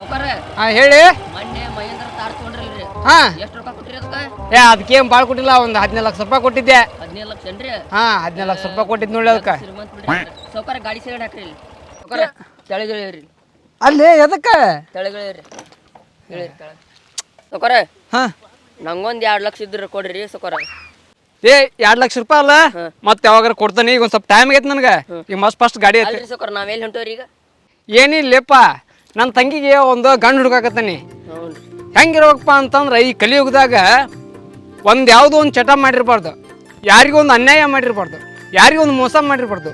ಹಾ ಹೇಳಿ. ಮೊನ್ನೆ ಮಹೇಂದ್ರ ತಾರ್ ತೊಗೊಂಡ್ರಲ್ರಿ ಹಾ. ಎಷ್ಟು ರೊಕ್ಕ ಕೊಟ್ಟಿರಿ ಅದಕ್ಕೆ? ಏ ಅದಕ್ಕೇನ್ ಭಾಳ ಕೊಟ್ಟಿಲ್ಲ ಒಂದು ಹದಿನೈದು ಲಕ್ಷ ರೂಪಾಯಿ ಕೊಟ್ಟಿದ್ದೆ. ಹದಿನೈದು ಲಕ್ಷ ಏನ್ರಿ? ಹಾ ಹದಿನೈದು ಲಕ್ಷ ರೂಪಾಯಿ ಕೊಟ್ಟಿದ್ ನೋಡಿ ಅದಕ್ಕೆ. ಶ್ರೀಮಂತ ಬಿಡ್ರಿ ಸಾವ್ಕಾರ ಗಾಡಿ ಸೈಡ್ ಹಾಕ್ರಿ ಇಲ್ಲಿ. ಸಾವ್ಕಾರ ತೆಳಗಿಳಿರಿ ಅಲ್ಲಿ ಎದಕ್ಕೆ? ತೆಳಗಿಳಿರಿ ಹಾ. ನಂಗೊಂದು ಎರಡು ಲಕ್ಷ ಇದ್ರ ಕೊಡ್ರಿ ಸೌಕರ ಏ ಎರಡ್ ಲಕ್ಷ ರೂಪಾಯಿ ಅಲ್ಲ. ಮತ್ತೆ ಯಾವಾಗ ಕೊಡ್ತಾನೆ ಈಗ ಒಂದ್ ಸ್ವಲ್ಪ ಟೈಮ್ ಆಗೈತೆ ನನಗೆ. ಈಗ ಮಸ್ತ್ ಫಸ್ಟ್ ಗಾಡಿ ಐತಿ ಅಲ್ರಿ ನಾವೆಲ್ಲಿ ಹೊಂಟವ್ರಿ ಈಗ? ಏನಿಲ್ಲಪ್ಪ. ನನ್ನ ತಂಗಿಗೆ ಒಂದು ಗಂಡು ಹುಡುಕಾಕತ್ತೀನಿ ಹ್ಞೂ ಹೆಂಗಿರ್ಬೇಕಪ್ಪ ಅಂತಂದ್ರೆ ಈ ಕಲಿಯುಗದಾಗ ಒಂದು ಯಾವುದೋ ಒಂದು ಚಟ ಮಾಡಿರ್ಬಾರ್ದು. ಯಾರಿಗೊಂದು ಅನ್ಯಾಯ ಮಾಡಿರ್ಬಾರ್ದು. ಯಾರಿಗೊಂದು ಮೋಸ ಮಾಡಿರ್ಬಾರ್ದು.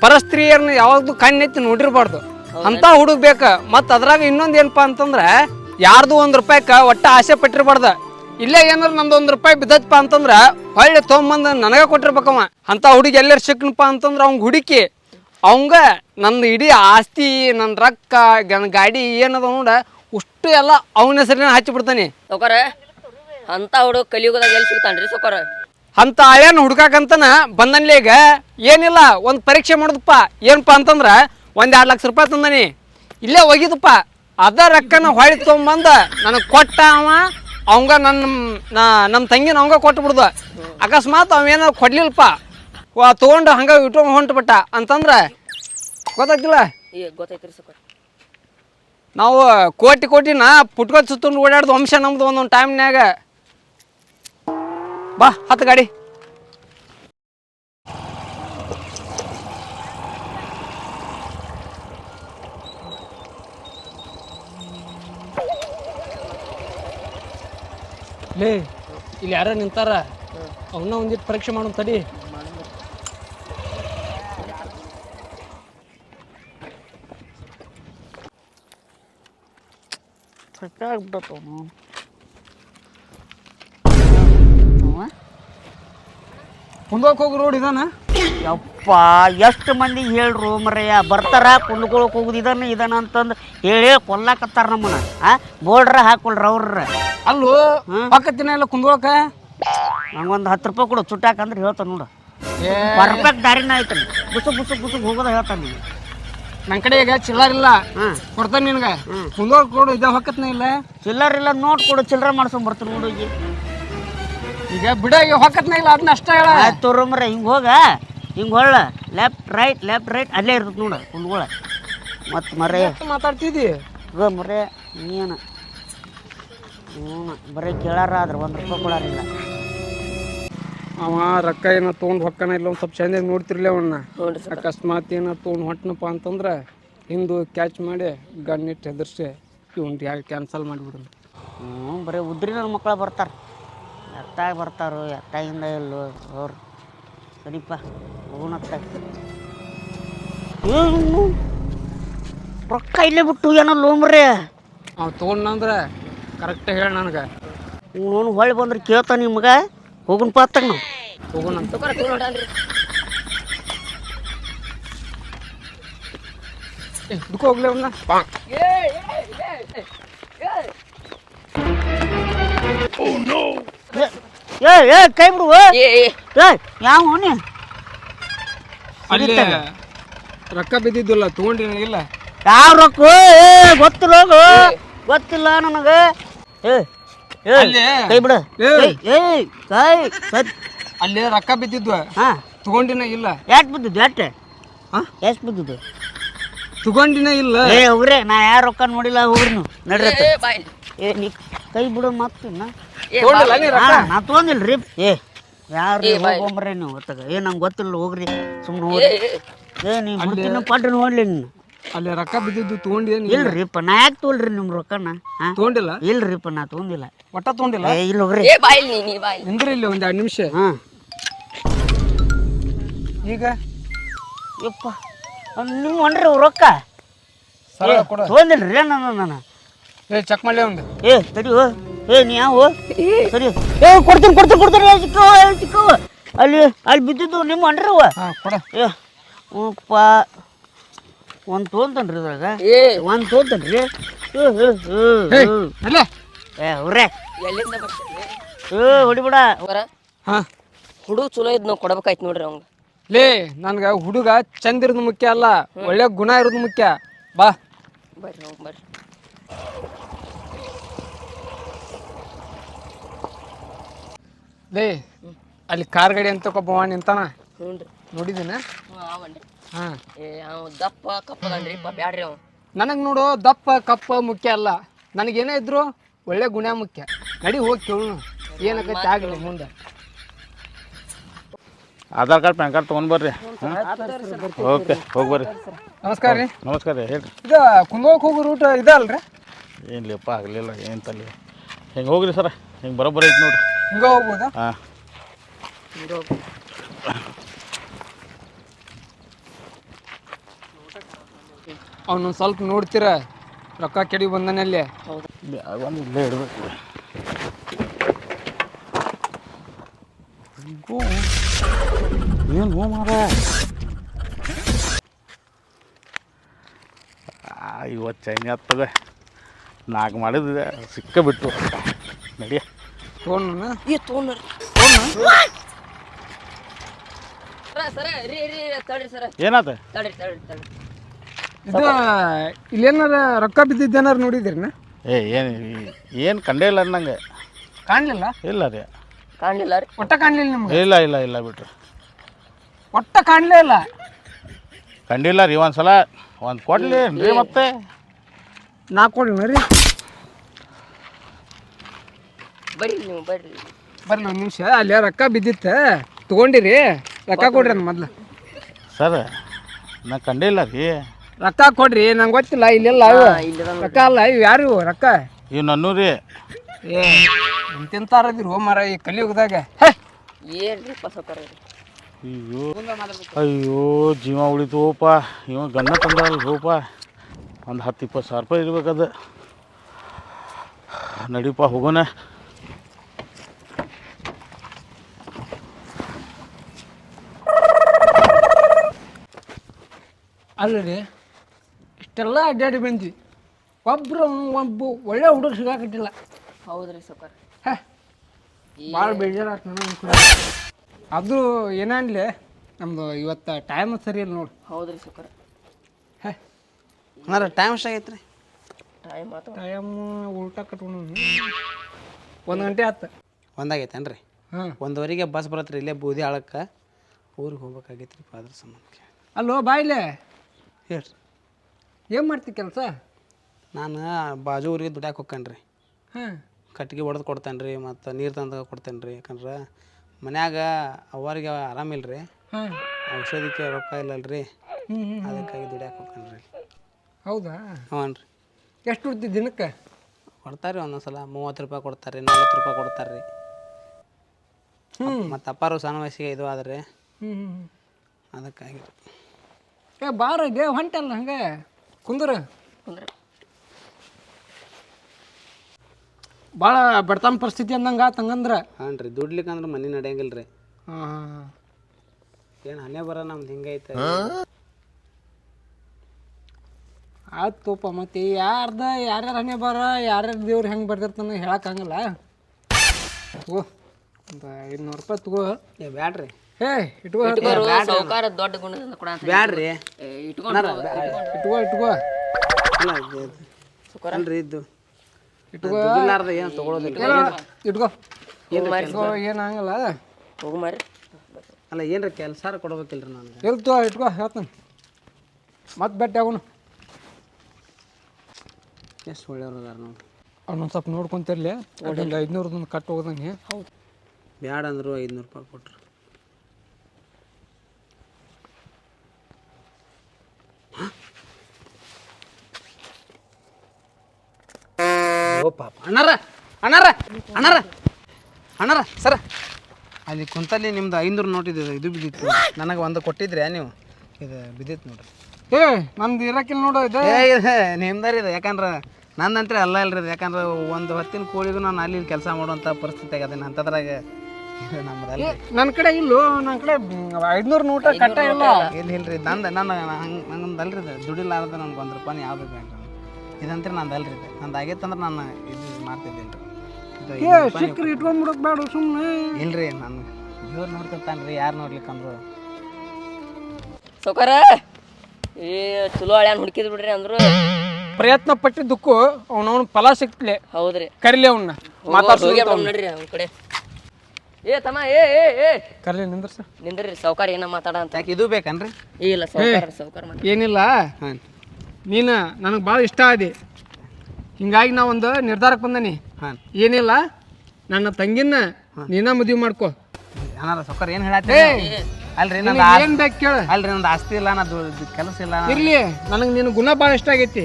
ಪರಸ್ತ್ರೀಯರನ್ನ ಯಾವಾಗಲೂ ಕಣ್ಣೆತ್ತಿ ನೋಡಿರ್ಬಾರ್ದು. ಅಂತ ಹುಡುಗ ಬೇಕು. ಮತ್ತು ಅದ್ರಾಗ ಇನ್ನೊಂದು ಏನಪ್ಪ ಅಂತಂದ್ರೆ ಯಾರ್ದು ಒಂದು ರೂಪಾಯಿಗೆ ಒಟ್ಟ ಆಸೆ ಪಟ್ಟಿರ್ಬಾರ್ದು. ಇಲ್ಲೇ ಏನಾರು ನಂದು ಒಂದು ರೂಪಾಯಿ ಬಿದ್ದಪ್ಪ ಅಂತಂದ್ರೆ ಹೊಳ್ಳಿ ತೊಗೊಂಬಂದು ನನಗೆ ಕೊಟ್ಟಿರ್ಬೇಕವ. ಅಂಥ ಹುಡುಗಿ ಎಲ್ಲರೂ ಸಿಕ್ಕನಪ್ಪ ಅಂತಂದ್ರೆ ಅವ್ನ ಹುಡುಕಿ ಅವಂಗ ನಂದು ಇಡೀ ಆಸ್ತಿ ನನ್ನ ರೊಕ್ಕ ನನ್ನ ಗಾಡಿ ಏನದ ನೋಡ ಅಷ್ಟು ಎಲ್ಲ ಅವನ ಹೆಸರಿನ ಹಚ್ಚಿ ಸೌಕರ ಅಂತ ಹುಡುಗ ಕಲಿಯುಗದಾಗ ಎಲ್ಲಿ ಸಿಗ್ತಾನ್ರಿ ಸೌಕರ ಅಂತ ಆಯನ್ ಹುಡ್ಕಾಕಂತನ ಬಂದನ್ಲಿ ಈಗ ಏನಿಲ್ಲ ಒಂದು ಪರೀಕ್ಷೆ ಮಾಡುದಪ್ಪ. ಏನಪ್ಪ ಅಂತಂದ್ರೆ ಒಂದು ಎರಡು ಲಕ್ಷ ರೂಪಾಯಿ ತಂದನಿ. ಇಲ್ಲೇ ಹೋಗಿದಪ್ಪ ಅದ ರೊಕ್ಕನ ಹೊಳಿ ತೊಗೊಂಬಂದ ನನಗೆ ಕೊಟ್ಟ ಅವ ಅವಂಗ ನನ್ನ ನಮ್ಮ ತಂಗಿನ ಅವಂಗ ಕೊಟ್ಟು ಬಿಡ್ದು. ಅಕಸ್ಮಾತ್ ಅವೇನೋ ಕೊಡ್ಲಿಲ್ಲಪ್ಪ. ತೊಗೊಂಡು ಹಂಗೆ ಇಟ್ಕೊಂಡು ಹೊಂಟ್ಬಿಟ್ಟ. ಅಂತಂದ್ರೆ ಗೊತ್ತಾಗ್ತಿಲ್ಲ? ಗೊತ್ತೈತ್ರಿ ಸಾವ್ಕಾರ ನಾವು ಕೋಟಿ ಕೋಟಿನ ಪುಟ್ಕೊತ್ ಸುತ್ತಕೊಂಡು ಓಡಾಡ್ದು ವಂಶ ನಮ್ದು ಒಂದೊಂದು ಟೈಮ್ನ್ಯಾಗ ಬಾ ಹತ್ತು ಗಾಡಿ. ಲೇ ಇಲ್ಲಿ ಯಾರ ನಿಂತಾರ? ಅವನ್ನ ಒಂದಿಟ್ಟು ಪರೀಕ್ಷೆ ಮಾಡೋಣ ತಡಿ. ಮುಂದೋಗಿ ಹೋಗಿ ರೋಡ್ ಇದಾನ? ಯಪ್ಪ ಎಷ್ಟು ಮಂದಿ ಹೇಳ್ರು ಮರಯ್ಯ ಬರ್ತಾರ ಕುಂದ್ಕೊಳಕ್ ಹೋಗುದು ಇದನ್ನ ಇದನ್ನ ಅಂತಂದು ಹೇಳಿ ಕೊಲ್ಲಾಕತ್ತಾರ ನಮ್ಮನ್ನ ಆ? ಬೋರ್ಡ್ರ ಹಾಕೊಳ್ರ ಅವ್ರ ಅಲ್ಲೂ ಪಕ್ಕತ್ತಿನ ಎಲ್ಲ ಕುಂದ್ಕೊಳಕ ನಂಗೊಂದು ಹತ್ತು ರೂಪಾಯಿ ಕೊಡು ಚುಟ್ಟಾಕಂದ್ರೆ ಹೇಳ್ತಾನ ನೋಡು. ಪರ್ಫೆಕ್ಟ್ ದಾರಿನ ಆಯ್ತಾನೆ ಬುಸು ಬುಸು ಬುಸುಗ್ ಹೋಗೋದ ಹೇಳ್ತಾನ ನೀನು. ನನ್ನ ಕಡೆ ಈಗ ಚಿಲ್ಲರ್ ಇಲ್ಲ. ಕೊಡ್ತಾನೆ ನಿನಗೆ. ಮುಂದೋಗಿ ಕೊಡು ಇದ ಹೊಕ್ಕತ್ನ ಇಲ್ಲ. ಚಿಲ್ಲರ್ ಇಲ್ಲ ನೋಟ್ ಕೊಡು ಚಿಲ್ಲರೆ ಮಾಡ್ಸ್ಕೊಂಡ್ ಬರ್ತೀನಿ ನೋಡು ಈಗ. ಬಿಡ ಈಗ ಹೊಕ್ಕತ್ನ ಇಲ್ಲ ಅದನ್ನ ಅಷ್ಟ ಹೇಳ. ಆಯ್ತು ತೋರು ಮರ ಹಿಂಗೆ ಹೋಗ. ಹಿಂಗೆ ಹೊಳ್ಳ ಲೆಫ್ಟ್ ರೈಟ್ ಲೆಫ್ಟ್ ರೈಟ್ ಅಲ್ಲೇ ಇರ್ತದೆ ನೋಡು ಕುಂದ್ಕೊಳ. ಮತ್ತು ಮರೆ ಮಾತಾಡ್ತಿದ್ದಿ? ಗ ಮರೇ ನೀನು. ಹ್ಞೂ ಬರೀ ಕೇಳಾರ ಆದ್ರೆ ಒಂದು ರೂಪಾಯಿ ಕೊಡಾರಿಲ್ಲ. ಅವ ರೊಕ್ಕ ಏನ ತೊಗೊಂಡು ಹೊಕ್ಕನ ಇಲ್ಲ ಒಂದು ಸ್ವಲ್ಪ ಚಂದ ನೋಡ್ತಿರ್ಲಿ ಅವನ್ನ ನೋಡ್ರಿ ಅಕಸ್ಮಾತ್ ಏನ ತೊಗೊಂಡು ಹೊಟ್ಟನಪ್ಪ ಅಂತಂದ್ರೆ ಹಿಂದು ಕ್ಯಾಚ್ ಮಾಡಿ ಗಣ್ಣಿಟ್ಟು ಹೆದರ್ಸಿ ಇವ್ನು ಯಾಕೆ ಕ್ಯಾನ್ಸಲ್ ಮಾಡಿಬಿಡೋಣ ಹ್ಞೂ ಬರೀ ಉದ್ರಿ ನನ್ನ ಮಕ್ಕಳು ಬರ್ತಾರೆ. ಎತ್ತಾಗಿ ಬರ್ತಾರೋ ಎತ್ತಾಗಿಂದ ಇಲ್ಲೋ ಅವ್ರು ಸರಿಪ್ಪ ಹೋಗೋಣತ್ತ ಏನು? ರೊಕ್ಕ ಇಲ್ಲೇ ಬಿಟ್ಟು ಏನೋ ಲೋಮ್ರಿ. ಅವ್ ತೊಗೊಂಡಂದ್ರೆ ಕರೆಕ್ಟ್ ಹೇಳಿ ನನಗೆ. ಇವನು ಹೊಳ್ಳಿ ಬಂದ್ರೆ ಕೇಳ್ತಾನೆ ನಿಮ್ಗೆ. ಹೋಗುನ್ ಪಾತ್ರ ನಾವು. ಹೋಗೋಣ ದುಃಖ ಹೋಗ್ಲಿ ಅವನ್ನ ಏ ಏ ಕೈ ಬಿಡು ಏ. ಏ ಏ. ಏ ಯಾವ ನೀ ಅಲ್ಲಿ ರೊಕ್ಕ ಬಿದ್ದಿದ್ದಿಲ್ಲ ತೊಗೊಂಡಿನ ಇಲ್ಲ? ಯಾವ ರೊಕ್ಕ? ಏ ಗೊತ್ತಿಲ್ಲ ಗೊತ್ತಿಲ್ಲ ನನಗೆ. ಏ ಕೈ ಬಿಡು. ಏ. ಏ ಕೈ ಸತ್ ಅಲ್ಲಿ ರೊಕ್ಕ ಬಿದ್ದಿದ್ವು. ಹಾಂ. ತಗೊಂಡಿನ ಇಲ್ಲ. ಎಷ್ಟು ಬಿದ್ದಿದ್ದು ಎಷ್ಟು ಹಾಂ ಎಷ್ಟು ಬಿದ್ದಿದ್ದು? ತಗೊಂಡಿನ ಇಲ್ಲ. ಏ ಹೋಗ್ರಿ ನಾ ಯಾರು ರೊಕ್ಕ ನೋಡಿಲ್ಲ ಹೋಗ್ರಿ ನೀವು ನಡ್ರಿ ಏ ನೀ ಕೈ ಬಿಡು ಮತ್ತೆ ನಾ ಏ ತಗೊಂಡಿಲ್ಲ ನಾ ತೊಗೊಂದಿಲ್ಲ ರೀ. ಏ. ಯಾರು ಹೋಗ್ರಿ ನೀವು? ಗೊತ್ತಾಗ ಏ ನಂಗೆ ಗೊತ್ತಿಲ್ಲ ಹೋಗ್ರಿ. ಸುಮ್ಮನೆ ಏ, ಹೋಗ್ರಿ ಏ, ನೀವು ಪಟ್ಟು ನೋಡ್ಲಿ ನೀನು. ಅಲ್ಲಿ ರೊಕ್ಕ ಬಿದ್ದಿದ್ದು ತಗೊಂಡೇನು ಇಲ್ರಿಪ್ಪ ನಾ ಯಾಕೆ ತೊಗೊಳ್ರಿ ನಿಮ್ಮ ರೊಕ್ಕನ? ಹಾಂ? ತಗೊಂಡಿಲ್ಲ? ಇಲ್ರಿಪ್ಪ ನಾ ತಗೊಂಡಿಲ್ಲ. ಒಟ್ಟ ತಗೊಂಡಿಲ್ಲ? ಏ ಇಲ್ಲ ಹೋಗ್ರಿ. ಏ ಬಾಯ್ ನೀ ನೀ ಬಾಯ್ ನಿಂದ್ರಿ ಇಲ್ಲಿ ಒಂದ್ ಎರಡು ನಿಮಿಷ. ಹಾಂ. ಈಗ? ಯಪ್ಪ ನಿಮ್ಮ ಹೊಂಡ್ರಿ ರೊಕ್ಕ? ಸರ ಕೊಡ. ನಾನು ನಾನು ಏ ಚೆಕ್ ಮಾಡಲಿ ಒಂದು. ಏ ಸರಿ ಹೋ ಏ ನೀ ಯಾವ ಸರಿ. ಏ ಕೊಡ್ತೀನಿ ಕೊಡ್ತೀನಿ ಕೊಡ್ತೀನಿ ಏ ಚಿಕ್ಕವ ಏ ಚಿಕ್ಕವ ಅಲ್ಲಿ ಅಲ್ಲಿ ಬಿದ್ದಿದ್ದು ನಿಮ್ಮ ಹೊಂಡ್ರವ ಹಾ ಕೊಡ. ಏ ಹ್ಞೂಪ್ಪ ಒಂದು ತೊಗೊಂತನ್ರಿ ಇದ್ರಾಗ. ಏ. ಒಂದು ತೊಗೊಂತನ್ರಿ ಅಲ್ಲೇ. ಏ ಹುರ್ರೆ. ಎಲ್ಲಿಂದ ಏ ಹೊಡಿಬಿಡ. ಹಾ. ಹುಡುಗ ಚಲೋ ಇದ್ ನಾವು ಕೊಡ್ಬೇಕಾಯ್ತು ನೋಡ್ರಿ ಅವಂಗ. ಲೇ ನನ್ಗ ಹುಡುಗ ಚಂದ ಇರೋದು ಮುಖ್ಯ ಅಲ್ಲ. ಒಳ್ಳೆ ಗುಣ ಇರೋದು ಮುಖ್ಯ. ಬಾ. ಬರ್ರಿ ಹೋಗ್ ಬರ್ರಿ. ಲೇ ಅಲ್ಲಿ ಕಾರ್ ಗಾಡಿ ಅಂತ ಒಬ್ಬ ನಿಂತಾನ. ಹ್ಞೂ ರೀ ನೋಡಿದ್ದೀನ ಹ್ಞೂ ಅವನ್ರಿ ಹಾಂ ಏ ಅವ ದಪ್ಪ ಕಪ್ಪ ಪ ಬ್ಯಾಡ್ರಿ ಅವ. ನನಗೆ ನೋಡು ದಪ್ಪ ಕಪ್ಪ ಮುಖ್ಯ ಅಲ್ಲ. ನನಗೇನೇ ಇದ್ರು ಒಳ್ಳೆ ಗುಣ ಮುಖ್ಯ. ನಡಿ ಹೋಗಿ ಕೇಳು ಏನಾಗೈತೆ ಆಗಲಿ ಮುಂದೆ. ಆಧಾರ್ ಕಾರ್ಡ್ ಪ್ಯಾನ್ ಕಾರ್ಡ್ ತೊಗೊಂಡು ಬರ್ರಿ. ಓಕೆ ಹೋಗಿ ಬರ್ರಿ. ನಮಸ್ಕಾರ ರೀ. ನಮಸ್ಕಾರ ರೀ ಹೇಳ್ರಿ. ಇದು ಕುಂದೋಕ್ ಹೋಗೋ ರೂಟ್ ಇದಲ್ರಿ ಏನು ಲೇಪ ಆಗಲಿಲ್ಲ ಏನು ತಲೆ. ಹಿಂಗೆ ಹೋಗ್ರಿ ಸರ? ಹಿಂಗೆ ಬರೋಬ್ಬರ ಐತೆ ನೋಡ್ರಿ. ಹಿಂಗೆ ಹೋಗ್ಬೋದಾ? ಹಾಂ. ಅವ್ನೊಂದು ಸ್ವಲ್ಪ ನೋಡ್ತೀರ? ರೊಕ್ಕ ಕೆಡಿ ಬಂದನಲ್ಲಿ ಒಂದು ಇಲ್ಲೇ ಇಡಬೇಕು ಏನು ಹೋ ಮಾರ ಇವತ್ತು ಚೈನಿ ಆಗ್ತದೆ ನಾಲ್ಕು ಮಾಡಿದ್ರೆ ಸಿಕ್ಕ ಬಿಟ್ಟು ನಡಿಯ ತೊಗೊಂಡು ಈ ತೊಗೊಂಡ್ರಿ ಸರ ಸರ ರೀ ರೀ ತಡ್ರಿ ಸರ. ಏನಾತ? ತಡ್ರಿ ತಡ್ರಿ ತಡ್ರಿ. ಇದು ಇಲ್ಲೇನಾರ ರೊಕ್ಕ ಬಿದ್ದಿದ್ದೇನಾರ ನೋಡಿದಿರಿನ ಏ ಏನು ಏನು ಕಂಡೇ ಇಲ್ಲ ನಂಗೆ. ಕಾಣಲಿಲ್ಲ? ಇಲ್ಲ ರೀ ಕಾಣಲಿಲ್ಲ ರೀ. ಒಟ್ಟ ಕಾಣಲಿಲ್ಲ ನಿಮ್ಗೆ? ಇಲ್ಲ ಇಲ್ಲ ಇಲ್ಲ ಬಿಟ್ರಿ. ಒಟ್ಟ ಕಾಣಲೇ ಇಲ್ಲ? ಕಂಡಿಲ್ಲ ರೀ ಒಂದು ಸಲ ಒಂದು ಕೊಡ್ಲಿ ರೀ ಮತ್ತೆ. ನಾ ಕೊಡ್ಲಿ ರೀ ಬರ್ರಿ ನೀವು ಬರ್ರಿ. ಬರ್ರಿ ಒಂದು ನಿಮಿಷ ಅಲ್ಲಿ ರೊಕ್ಕ ಬಿದ್ದಿತ್ತು. ತೊಗೊಂಡಿರಿ. ರೊಕ್ಕ ಕೊಡ್ರಿ ಮೊದ್ಲು. ಸರ್ ನಾ ಕಂಡಿಲ್ಲ ರೀ. ರೊಕ್ಕ ಕೊಡ್ರಿ ನಂಗೆ ಗೊತ್ತಿಲ್ಲ ಇಲ್ಲೆಲ್ಲ ಅವು. ರೊಕ್ಕ ಅಲ್ಲ ಇವು ಯಾರು ಇವು ರೊಕ್ಕ? ಇವು ನನ್ನೂರಿ. ಏ ತಿಂತಾರದಿರು ಹೋ ಮರ ಈ ಕಲಿಯುಗದಾಗ. ಏನ್ರಿ ಪಸಕರ ಅಯ್ಯೋ ಅಯ್ಯೋ ಜೀವ ಉಳಿತೋಪ ಇವ ಗನ್ನ ತಂದಲ್ಲ ಹೋಪ ಒಂದು ಹತ್ತು ಇಪ್ಪತ್ತು ಸಾವಿರ ರೂಪಾಯಿ ಇರ್ಬೇಕದು. ನಡೀಪ ಹೋಗೋಣ. ಅಲ್ಲರಿ ಇಷ್ಟೆಲ್ಲ ಅಡ್ಡಾಡಿ ಬಂದ್ವಿ. ಒಬ್ರು ಒಬ್ಬ ಒಳ್ಳೆ ಹುಡುಗ ಸಿಗಾಕಟ್ಟಿಲ್ಲ ಹೌದ್ರಿ ಸೌಕರ್. ಭಾಳ ಬೇಜಾರಾಯ್ತು ನನಗೆ ಅದು ಏನನ್ಲಿ ನಮ್ದು ಇವತ್ತು ಟೈಮ್ ಸರಿ ಇಲ್ಲ ನೋಡಿ. ಹೌದ್ರಿ ಸೌಕರ್. ಅಂದ್ರೆ ಟೈಮ್ ಎಷ್ಟಾಗೈತೆ ರೀ ಟೈಮ್ ಆತು. ಟೈಮ್ ಉಲ್ಟಾ ಕಟ್ಕೊಂಡು ಒಂದು ಗಂಟೆ ಆಯ್ತು ಒಂದಾಗೈತೇನ್ರಿ ಹಾಂ. ಒಂದುವರೆಗೆ ಬಸ್ ಬರತ್ತೆ ರೀ ಇಲ್ಲೇ ಬೂದಿ ಆಳಕ್ಕೆ. ಊರಿಗೆ ಹೋಗ್ಬೇಕಾಗೈತ್ರಿ ಫಾದ್ರ ಅದ್ರ ಸಂಬಂಧಕ್ಕೆ ಅಲ್ಲೋ ಬಾಯ್ಲೆ ಹೇಳ್ರಿ. ಏನು ಮಾಡ್ತಿ ಕೆಲಸ? ನಾನು ಬಾಜು ಊರಿಗೆ ದುಡ್ಯಾಕೆ ಹೋಗ್ಕೇನೆ ರೀ ಹಾಂ. ಕಟ್ಟಿಗೆ ಹೊಡೆದು ಕೊಡ್ತೇನೆ ರೀ ಮತ್ತು ನೀರು ತಂದು ಕೊಡ್ತೇನೆ ರೀ ಯಾಕಂದ್ರೆ ಮನ್ಯಾಗ ಅವ್ರಿಗೆ ಆರಾಮಿಲ್ಲ ರೀ ಹಾಂ. ಔಷಧಿಕ್ಕೆ ರೊಕ್ಕ ಇಲ್ಲಲ್ರಿ. ಹ್ಞೂ ಹ್ಞೂ ಅದಕ್ಕಾಗಿ ದುಡ್ಯಾಕೆ ಹೋಗ್ಕೇನೆ ರೀ ಹೌದಾ? ಹ್ಞೂ ರೀ ಎಷ್ಟು ಉಡ್ತಿ ದಿನಕ್ಕೆ? ಕೊಡ್ತಾರೆ ರೀ ಒಂದೊಂದು ಸಲ ಮೂವತ್ತು ರೂಪಾಯಿ ಕೊಡ್ತಾರೆ ರೀ ನಲ್ವತ್ತು ರೂಪಾಯಿ ಕೊಡ್ತಾರೆ ರೀ ಹ್ಞೂ ಮತ್ತು ಅಪ್ಪಾರು ಸಣ್ಣ ವಯಸ್ಸಿಗೆ ಇದು ಆದ್ರೆ ಹ್ಞೂ ಹ್ಞೂ ಅದಕ್ಕಾಗಿ. ರೀ ಏ ಬಾರ ಹೊಂಟಲ್ಲ ಹಂಗೆ? ಕುಂದ್ರ. ಕುಂದ್ರಿ. ಭಾಳ ಬಡತನ ಪರಿಸ್ಥಿತಿ ಅಂದಂಗ ಆತು ಹಂಗಂದ್ರೆ? ಹಾಂ ರೀ ದುಡ್ಲಿಕ್ಕೆ ಅಂದ್ರೆ ಮನೆ ನಡೆಯಂಗಿಲ್ಲ ರೀ. ಹಾಂ ಹಾಂ. ಏನು ಹಣೆ ಬರ ನಮ್ದು ಹಿಂಗೈತೆ ತೋಪ ಮತ್ತೆ ಯಾರ್ದ ಯಾರ್ಯಾರ ಹಣೆ ಬರ ಯಾರ್ಯಾರ ದೇವ್ರು ಹೆಂಗ್ ಬರ್ದಿರ್ತಾನೆ ಹೇಳಕ್ಕಾಗಲ್ಲ ತಗೋ ಒಂದು ಐದುನೂರು ರೂಪಾಯಿ ತಗೋ. ಏ ಬ್ಯಾಡ್ರಿ. ಏ ಇಟ್ಕೋ. ಇಟ್ಕೋರು ದೊಡ್ಡ ಗುಣದಿಂದ ಕೊಡ ಅಂತ ಬ್ಯಾಡ್ರಿ. ಏ, ಇಟ್ಕೊಂಡು ಇಟ್ಕೋ ಇಟ್ಕೋ. ಅಲ್ಲ. ಅಲ್ರಿ ಇದ್ದು ಇಟ್ಕೋ. ದುಡ್ಡಿಲ್ಲಾರ್ದ ಏನು ತೊಗೊಳೋದಿಲ್ಲ ಇಟ್ಕೋ. ಇಟ್ಕೋ. ಏನಾಗಲ್ಲ ಹೋಗು ಮಾರಿ ಅಲ್ಲ ಏನ್ರಿ ಕೆಲಸ ಕೊಡ್ಬೇಕಿಲ್ರಿ ನಾನು ಎಲ್ತು ಇಟ್ಕೋ ಹೇಳ್ತಾನೆ. ಮತ್ತೆ ಬೆಟ್ಟ ಅವನು ಎಷ್ಟು ಒಳ್ಳೆಯವ್ರು ಅದಾರ ನೋಡಿ. ಅವ್ನೊಂದು ಸ್ವಲ್ಪ ನೋಡ್ಕೊಂತಿರ್ಲಿ. ಐದುನೂರದೊಂದು ಕಟ್ಟು ಹೋಗ್ದಂಗೆ. ಹೌದು ಬ್ಯಾಡ ಅಂದ್ರು ಐದುನೂರು ರೂಪಾಯಿ ಕೊಟ್ರು ಓ ಪಾಪ ಅಣ್ಣಾರ ಅಣ್ಣಾರ ಅಣ್ಣಾರ ಅಣ್ಣಾರ ಸರ ಅಲ್ಲಿ ಕುಂತಲ್ಲಿ ನಿಮ್ದು ಐನೂರು ನೋಟ್ ಇದೆ ಇದು ಬಿದ್ದಿತ್ತು ನನಗೆ ಒಂದು ಕೊಟ್ಟಿದ್ರಿ ನೀವು ಇದು ಬಿದ್ದಿತ್ತು ನೋಡ್ರಿ ಏ ನಂದು ಇರಕ್ಕಿಲ್ಲ ನೋಡು ಇದು ನಿಮ್ದಾರಿ ಇದು ಯಾಕಂದ್ರೆ ನಂದಂತ್ರಿ ಅಲ್ಲ ಇಲ್ರಿ ಇದು ಯಾಕಂದ್ರೆ ಒಂದು ಹೊತ್ತಿನ ಕೋಳಿಗೂ ನಾನು ಅಲ್ಲಿ ಕೆಲಸ ಮಾಡುವಂಥ ಪರಿಸ್ಥಿತಿ ಆಗದೆ ಅಂಥದ್ರಾಗ ನಮ್ಮದಲ್ಲ ನನ್ನ ಕಡೆ ಇಲ್ಲೋ ನನ್ನ ಕಡೆ ಐದುನೂರು ನೋಟ ಕಟ್ಟ ಇಲ್ಲ ಇಲ್ಲ ಇಲ್ರಿ ನಂದು ನನ್ನ ಹಂಗೆ ದುಡಿಲ್ಲ ದುಡಿಲಾರ್ದ ನನಗೆ ಒಂದು ರೂಪಾಯಿ ಯಾವುದು ಬ್ಯಾಂಕ್ ಇದಂತ್ರಿ ನಂದು ಅಲ್ರಿ ಇದು. ನಂದು ಆಗೈತಂದ್ರೆ ನಾನು ಇದು ಮಾಡ್ತಿದ್ದೀನಿ ಇದು ಏ ಸಿಕ್ಕ್ರಿ ಇಟ್ಕೊಂಡ್ಬಿಡಕ್ ಬೇಡ ಸುಮ್ಮನೆ ಇಲ್ರಿ ನಾನು ದೇವ್ರು ನೋಡ್ತಿರ್ತಾನೆ ರೀ ಯಾರು ನೋಡ್ಲಿಕ್ಕಂದ್ರು. ಸೌಕಾರ ಏ ಚಲೋ ಹಳೆ ಹುಡುಕಿದ್ ಬಿಡ್ರಿ ಅಂದ್ರು. ಪ್ರಯತ್ನ ಪಟ್ಟಿದ್ದಕ್ಕೂ ಅವನವನ ಫಲ ಸಿಕ್ತಲೆ ಹೌದ್ರಿ. ಕರಿಲಿ ಅವನ್ನ ಮಾತಾಡ್ಸೋ ಹೋಗಿ ನಡ್ರಿ ಅವ್ನ ಕಡೆ. ಏ ತಮ್ಮ ಏ ಏ ಏ. ಕರ್ಲಿ ನಿಂದ್ರ ಸರ್ ನಿಂದ್ರಿ ಸಾವ್ಕಾರ ಏನ ಮಾತಾಡ ಅಂತ. ಯಾಕೆ ಇದು ಬೇಕನ್ರಿ? ಏ ಇಲ್ಲ ಸಾವ್ಕಾರ ಸಾವ್ಕಾರ ಏನಿಲ್ಲ. ಹಾಂ. ನೀನು ನನಗೆ ಭಾಳ ಇಷ್ಟ ಆದಿ. ಹಿಂಗಾಗಿ ನಾ ಒಂದು ನಿರ್ಧಾರಕ್ಕೆ ಬಂದನಿ. ಹಾಂ ಏನಿಲ್ಲ ನನ್ನ ತಂಗಿನ ನೀನ ಮದುವೆ ಮಾಡ್ಕೋ. ಅನಾರ ಸೊಕ್ಕರ್ ಏನು ಹೇಳತ್ತೀರಿ ಅಲ್ರಿ ನಂದು ನಿನಗೆ ಏನ್ ಬೇಕು ಕೇಳು. ಅಲ್ರಿ ನಂದು ಆಸ್ತಿ ಇಲ್ಲ ನಾ ಕೆಲಸ ಇಲ್ಲ ನಾ- ಇರ್ಲಿ ನನಗೆ ನಿನ್ನ ಗುಣ ಭಾಳ ಇಷ್ಟ ಆಗೈತಿ.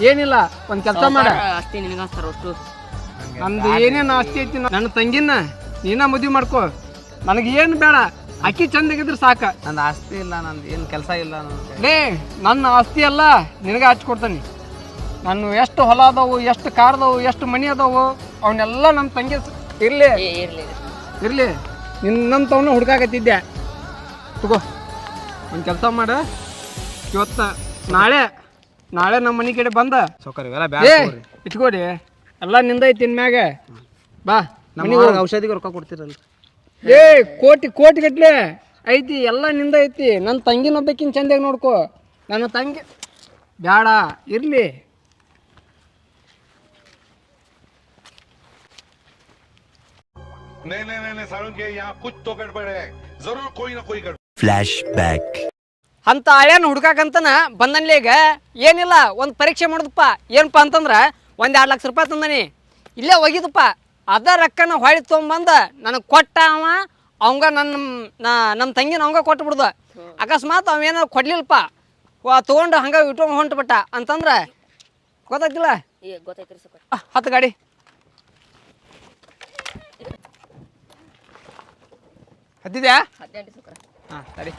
ಏನಿಲ್ಲ ಒಂದು ಕೆಲಸ ಮಾಡ. ಅಷ್ಟು? ನಂದು ಏನೇನು ಆಸ್ತಿ ಐತಿ ನನ್ನ ತಂಗಿನ ನೀನ ಮದುವೆ ಮಾಡ್ಕೋ. ನನಗೆ ಏನು ಬೇಡ ಅಕ್ಕಿ ಚಂದಾಗಿದ್ರೆ ಸಾಕ. ನಂದು ಆಸ್ತಿ ಇಲ್ಲ ನಂದು ಏನು ಕೆಲಸ ಇಲ್ಲ ಲೇ ನನ್ನ ಆಸ್ತಿ ಅಲ್ಲ ನಿನಗೆ ಹಚ್ಕೊಡ್ತಾನೆ. ನಾನು ಎಷ್ಟು ಹೊಲ ಅದಾವು ಎಷ್ಟು ಕಾರ್ ಅದಾವು ಎಷ್ಟು ಮನಿ ಅದಾವು ಅವನ್ನೆಲ್ಲ ನಮ್ಮ ತಂಗಿ ಇರಲಿ. ಇರ್ಲಿ ಇರಲಿ. ಹುಡ್ಕಾಕತ್ತಿದ್ದೆ. ತಗೋ ಒಂದು ಕೆಲಸ ಮಾಡ. ಇವತ್ತು ನಾಳೆ ನಾಳೆ ನಮ್ಮ ಮನೆ ಕಡೆ ಬಂದ. ಸೌಕರ್ಯ ಇವೆಲ್ಲ ಏ ಇಟ್ಕೊಡಿ. ಎಲ್ಲ ನಿಂದ ಐತಿ ಇನ್ಮ್ಯಾಗ ಬಾ ನಮ್ಮ ಔಷಧಿಗೆ ರೊಕ್ಕ ಕೊಡ್ತೀರಲ್ಲ ಏ ಕೋಟಿ ಕೋಟಿ ಗಟ್ಲೆ ಐತಿ ಎಲ್ಲ ನಿಂದ ಐತಿ ನನ್ನ ತಂಗಿನೊಬ್ಬಕಿನ್ ಚಂದಾಗಿ ನೋಡ್ಕೋ ನನ್ನ ತಂಗಿ ಬ್ಯಾಡ ಇರ್ಲಿ नहीं नहीं नहीं नहीं सारुण के यहाँ कुछ तो गड़बड़ है जरूर कोई ना कोई गड़बड़ Flashback. ಅಂತ ಹಳ್ಯಾನ ಹುಡ್ಕಾಕಂತನ ಬಂದನ್ಲಿ ಈಗ ಏನಿಲ್ಲ ಒಂದು ಪರೀಕ್ಷೆ ಮಾಡುದಪ್ಪ ಏನಪ್ಪ ಅಂತಂದ್ರೆ ಒಂದು ಎರಡು ಲಕ್ಷ ರೂಪಾಯಿ ತಂದನಿ ಇಲ್ಲೇ ಒಗಿದಪ್ಪ ಅದ ರೊಕ್ಕನ ಹೊಳಿ ತೊಗೊಂಬಂದ ನನಗೆ ಕೊಟ್ಟ ಅವ ಅವಂಗ ನನ್ನ ನಾ ನಮ್ಮ ತಂಗಿನ ಅವಂಗ ಕೊಟ್ಬಿಡ್ದು ಅಕಸ್ಮಾತ್ ಅವ ಏನಾರು ಕೊಡ್ಲಿಲ್ಲಪ್ಪ. ವಾ ತೊಗೊಂಡು ಹಂಗೆ ಇಟ್ಕೊಂಡು ಹೊಂಟ್ಬಿಟ್ಟ. ಅಂತಂದ್ರೆ ಆ, ಹತ್ತು ಗಾಡಿ. ಹತ್ತಿದ್ಯಾ? ಹಾಂ ಸರಿ.